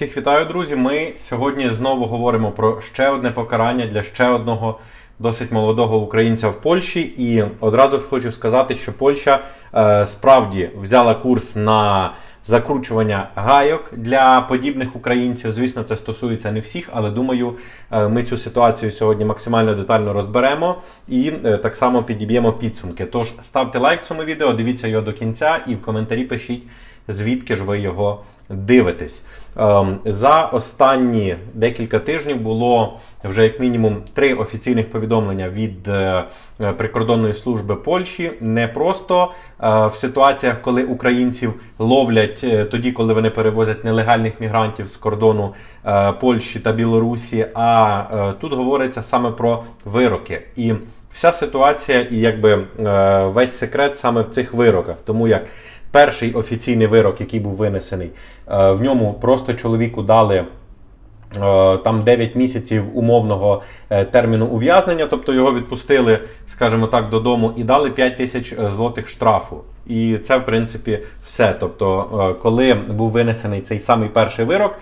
Всіх вітаю, друзі. Ми сьогодні знову говоримо про ще одне покарання для ще одного досить молодого українця в Польщі. І одразу ж хочу сказати, що Польща е, справді взяла курс на закручування гайок для подібних українців. Звісно, це стосується не всіх, але думаю, е, ми цю ситуацію сьогодні максимально детально розберемо і е, так само підіб'ємо підсумки. Тож ставте лайк цьому відео, дивіться його до кінця і в коментарі пишіть, звідки ж ви його дивитесь. Ем, За останні декілька тижнів було вже як мінімум три офіційних повідомлення від е, прикордонної служби Польщі. Не просто е, в ситуаціях, коли українців ловлять е, тоді, коли вони перевозять нелегальних мігрантів з кордону Польщі та Білорусі. А тут говориться саме про вироки. І вся ситуація, і якби весь секрет саме в цих вироках, тому як. Перший офіційний вирок, який був винесений, е, в ньому просто чоловіку дали е, там 9 місяців умовного е, терміну ув'язнення, тобто його відпустили, скажімо так, додому і дали 5 тисяч злотих штрафу. І це, в принципі, все. Тобто, коли був винесений цей самий перший вирок,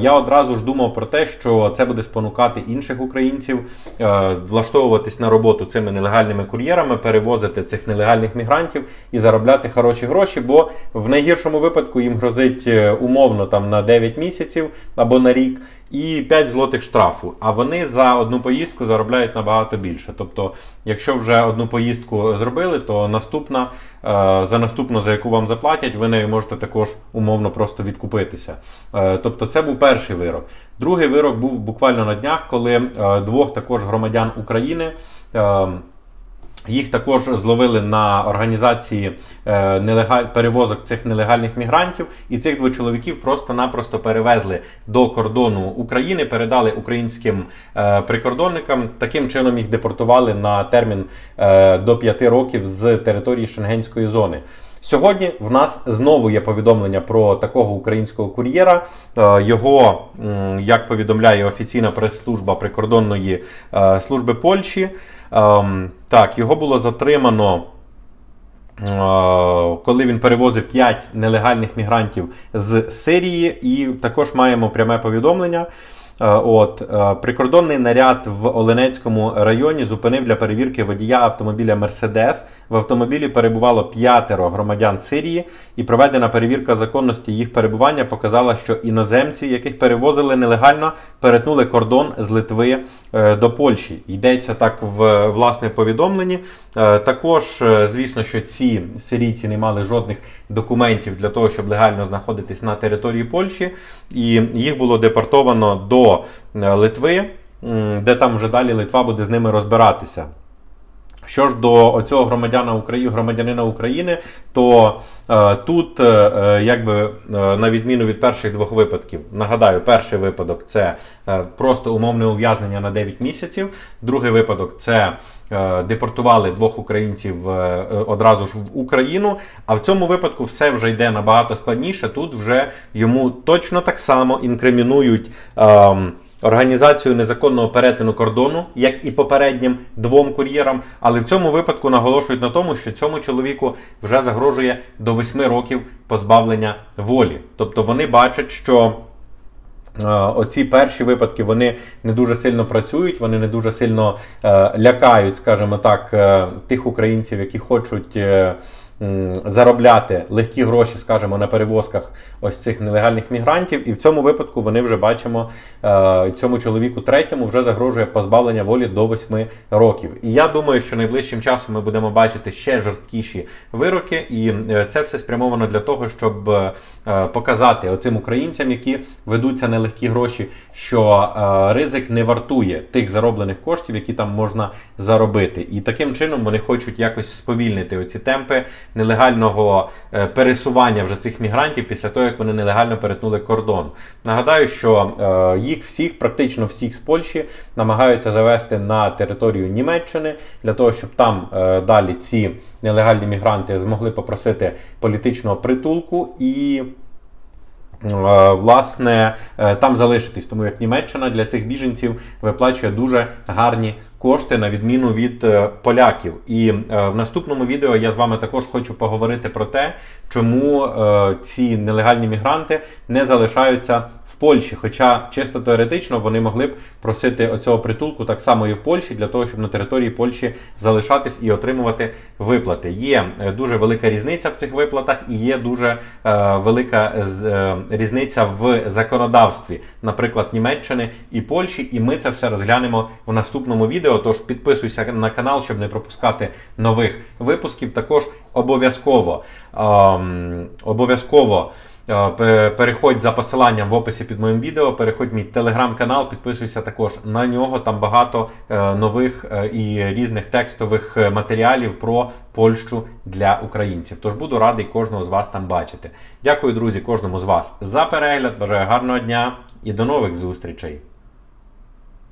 я одразу ж думав про те, що це буде спонукати інших українців е, влаштовуватись на роботу цими нелегальними кур'єрами, перевозити цих нелегальних мігрантів і заробляти хороші гроші, бо в найгіршому випадку їм грозить е, умовно там на 9 місяців або на рік. І 5 злотих штрафу. А вони за одну поїздку заробляють набагато більше. Тобто, якщо вже одну поїздку зробили, то наступна е, за наступну, за яку вам заплатять, ви нею можете також умовно просто відкупитися. Е, Тобто, це був перший вирок. Другий вирок був буквально на днях, коли е, двох також громадян України. Їх також зловили на організації е, нелегаль... перевозок цих нелегальних мігрантів, і цих двох чоловіків просто-напросто перевезли до кордону України, передали українським е, прикордонникам. Таким чином їх депортували на термін е, до 5 років з території Шенгенської зони. Сьогодні в нас знову є повідомлення про такого українського кур'єра. Е, Його, як повідомляє офіційна прес-служба прикордонної е, служби Польщі, ем, так, його було затримано. е, Коли він перевозив 5 нелегальних мігрантів з Сирії, і також маємо пряме повідомлення. Е, От е, прикордонний наряд в Оленецькому районі зупинив для перевірки водія автомобіля Мерседес. В автомобілі перебувало п'ятеро громадян Сирії, і проведена перевірка законності їх перебування показала, що іноземці, яких перевозили нелегально, перетнули кордон з Литви е, до Польщі. Йдеться так в власне повідомленні. Також, звісно, що ці сирійці не мали жодних документів для того, щоб легально знаходитись на території Польщі, і їх було депортовано до е, Литви, де там вже далі Литва буде з ними розбиратися. Що ж до оцього громадяна України, громадянина України, то е, тут, е, е, якби е, на відміну від перших двох випадків, нагадаю, перший випадок це е, просто умовне ув'язнення на 9 місяців. Другий випадок це е, депортували двох українців е, е, одразу ж в Україну. А в цьому випадку все вже йде набагато складніше. Тут вже йому точно так само інкримінують. ем, Організацію незаконного перетину кордону, як і попереднім двом кур'єрам, але в цьому випадку наголошують на тому, що цьому чоловіку вже загрожує до 8 років позбавлення волі. Тобто вони бачать, що е, оці перші випадки вони не дуже сильно працюють, вони не дуже сильно е, лякають, скажімо так, е, тих українців, які хочуть. Заробляти легкі гроші, скажімо, на перевозках ось цих нелегальних мігрантів, і в цьому випадку вони вже бачимо е, цьому чоловіку третьому вже загрожує позбавлення волі до 8 років. І я думаю, що найближчим часом ми будемо бачити ще жорсткіші вироки, і е, це все спрямовано для того, щоб е, показати оцим українцям, які ведуться нелегкі гроші, що ризик не вартує тих зароблених коштів, які там можна заробити. І таким чином вони хочуть якось сповільнити оці темпи нелегального е, пересування вже цих мігрантів після того, як вони нелегально перетнули кордон. Нагадаю, що е, їх всіх, практично всіх з Польщі, намагаються завести на територію Німеччини для того, щоб там е, далі ці нелегальні мігранти змогли попросити політичного притулку і. Е, Власне, е, там залишитись, тому як Німеччина для цих біженців виплачує дуже гарні кошти на відміну від е, поляків. І в наступному відео я з вами також хочу поговорити про те, чому ці нелегальні мігранти не залишаються Польщі. Хоча чисто теоретично вони могли б просити оцього притулку так само і в Польщі для того, щоб на території Польщі залишатись і отримувати виплати. Є е, дуже велика різниця в цих виплатах, і є дуже е, велика е, різниця в законодавстві, наприклад, Німеччини і Польщі. І ми це все розглянемо в наступному відео. Тож підписуйся на канал, щоб не пропускати нових випусків. Також обов'язково ем, обов'язково. Е, пе- Переходь за посиланням в описі під моїм відео, переходь в мій телеграм-канал, підписуйся також на нього. Там багато е, нових е, і різних текстових матеріалів про Польщу для українців. Тож буду радий кожного з вас там бачити. Дякую, друзі, кожному з вас за перегляд. Бажаю гарного дня і до нових зустрічей.